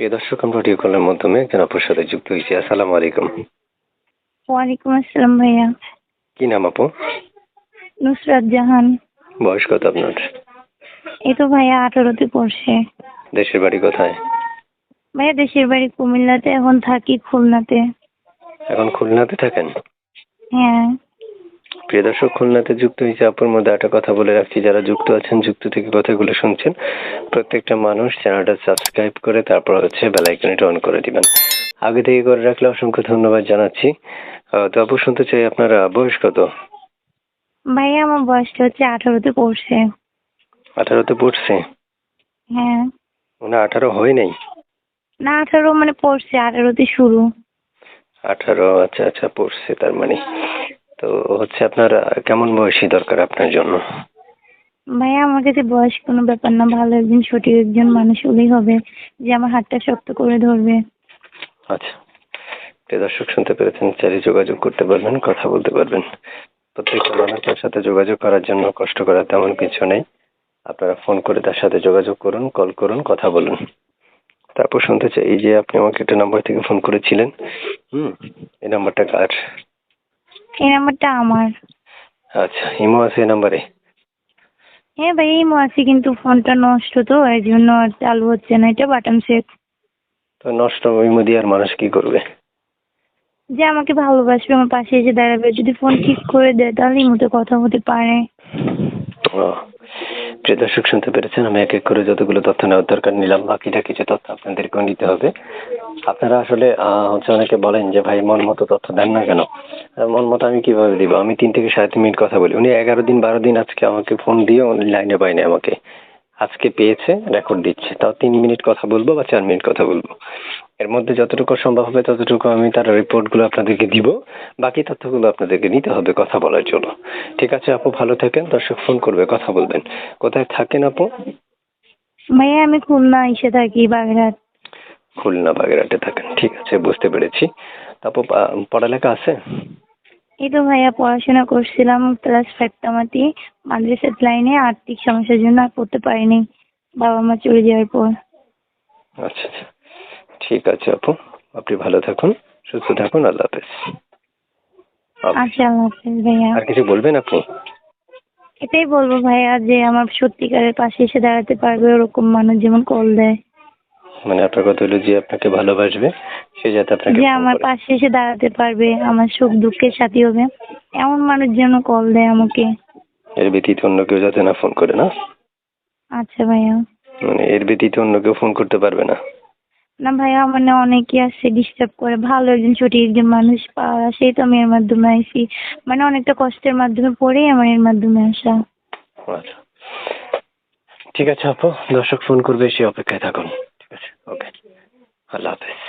প্রিয় দর্শক আমরা অডিও কলের মাধ্যমে একজন আপুর সাথে যুক্ত হয়েছি। আসসালামু আলাইকুম। ওয়ালাইকুম আসসালাম ভাইয়া। কি নাম আপু? নুসরাত জাহান। বয়স কত আপনার? এই তো ভাইয়া আঠারোতে পড়ছে। দেশের বাড়ি কোথায়? ভাইয়া দেশের বাড়ি কুমিল্লাতে এখন থাকি খুলনাতে। এখন খুলনাতে থাকেন? হ্যাঁ। প্রিয় দর্শক খুলনাতে যুক্ত হয়েছে আপুর মধ্যে একটা কথা বলে রাখছি। যারা যুক্ত আছেন যুক্ত থেকে কথাগুলো শুনছেন প্রত্যেকটা মানুষ চ্যানেলটা সাবস্ক্রাইব করে তারপর হচ্ছে বেলাইকনটা অন করে দিবেন। আগে থেকে করে রাখলে অসংখ্য ধন্যবাদ জানাচ্ছি। তো আপু শুনতে চাই আপনার বয়স কত? ভাইয়া আমার বয়সটা হচ্ছে আঠারোতে পড়ছে। আঠারোতে পড়ছে? হ্যাঁ। মানে আঠারো হয় নাই? না আঠারো মানে পড়ছে আঠারোতে শুরু। আঠারো আচ্ছা আচ্ছা পড়ছে তার মানে। তো হচ্ছে আপনার কেমন বয়সী দরকার আপনার জন্য? ভাইয়া আমার কাছে বয়স কোনো ব্যাপার না ভালো একজন সঠিক একজন মানুষ হলেই হবে যে আমার হাতটা শক্ত করে ধরবে। আচ্ছা। প্রিয় দর্শক শুনতে পেরেছেন চাইলে যোগাযোগ করতে পারবেন কথা বলতে পারবেন। প্রত্যেকটা মানুষের সাথে যোগাযোগ করার জন্য কষ্ট করার তেমন কিছু নেই। আপনারা ফোন করে তার সাথে যোগাযোগ করুন কল করুন কথা বলুন। তারপর শুনতে চাই এই যে আপনি আমাকে একটা নাম্বার থেকে ফোন করেছিলেন হুম এই নাম্বারটা কার এই নাম্বারটা আমার। আচ্ছা ইমো আছে এই নাম্বারে হ্যাঁ ভাই এই আছে কিন্তু ফোনটা নষ্ট তো এই জন্য আর চালু হচ্ছে না এটা বাটন সেট তো নষ্ট ইমো দিয়ে আর মানুষ কি করবে? যে আমাকে ভালোবাসবে আমার পাশে এসে দাঁড়াবে যদি ফোন ঠিক করে দেয় তাহলে মতো কথা হতে পারে। ও প্রিয় দর্শক শুনতে পেরেছেন? আমি এক এক করে যতগুলো তথ্য নেওয়ার দরকার নিলাম বাকিটা কিছু তথ্য আপনাদেরকেও নিতে হবে। আপনারা আসলে হচ্ছে অনেকে বলেন যে, ভাই, মন মতো তথ্য দেন না কেন? মন মতো আমি কীভাবে দিব? আমি তিন থেকে সাড়ে তিন মিনিট কথা বলি। উনি এগারো দিন, বারো দিন আজকে আমাকে ফোন দিয়ে উনি লাইনে পায়নি আমাকে। আজকে পেয়েছে রেকর্ড দিচ্ছে। তাও তিন মিনিট কথা বলব বা চার মিনিট কথা বলব? এর মধ্যে যতটুকু সম্ভব হবে, ততটুকু আমি তার রিপোর্টগুলো আপনাদেরকে দিব। বাকি তথ্যগুলো আপনাদেরকে নিতে হবে কথা বলার জন্য। ঠিক আছে, আপু, ভালো থাকেন। দর্শক ফোন করবে, কথা বলবেন। কোথায় থাকেন আপু? ভাইয়া, আমি খুলনা, এসে থাকি, বাগেরহাট। খুলনা বাগেরহাটে থাকেন। ঠিক আছে বুঝতে পেরেছি। তারপর পড়ালেখা আছে? এই তো ভাইয়া পড়াশোনা করছিলাম ক্লাস ফাইভ তামাতি মাদ্রাসার লাইনে আর্থিক সমস্যার জন্য আর পড়তে পারিনি। বাবা মা চলে যাওয়ার পর। আচ্ছা আচ্ছা। ঠিক আছে আপু আপনি ভালো থাকুন সুস্থ থাকুন আল্লাহ হাফেজ। আচ্ছা আল্লাহ হাফেজ ভাইয়া। আর কিছু বলবেন আপনি এটাই বলব ভাইয়া যে আমার সত্যিকারের পাশে এসে দাঁড়াতে পারবে ওরকম মানুষ যেমন কল দেয়। মানে আপনার কথা হলো যে আপনাকে ভালোবাসবে সে যাতে আপনাকে যে আমার পাশে এসে দাঁড়াতে পারবে আমার সুখ দুঃখের সাথী হবে। এমন মানুষ যেন কল দেয় আমাকে। এর ব্যতীত অন্য কেউ যাতে না ফোন করে না। আচ্ছা ভাইয়া। মানে এর ব্যতীত অন্য কেউ ফোন করতে পারবে না। না ভাইয়া না অনেকে আসছে ডিস্টার্ব করে। ভালো একজন সঠিক একজন মানুষ পাওয়া সেই তো আমি এর মাধ্যমে আইছি। মানে অনেকটা কষ্টের মাধ্যমে পড়েই আমার এর মাধ্যমে আসা। আচ্ছা। ঠিক আছে আপু দর্শক ফোন করবে সে অপেক্ষায় থাকুন। ঠিক আছে ওকে আল্লাহ হাফেজ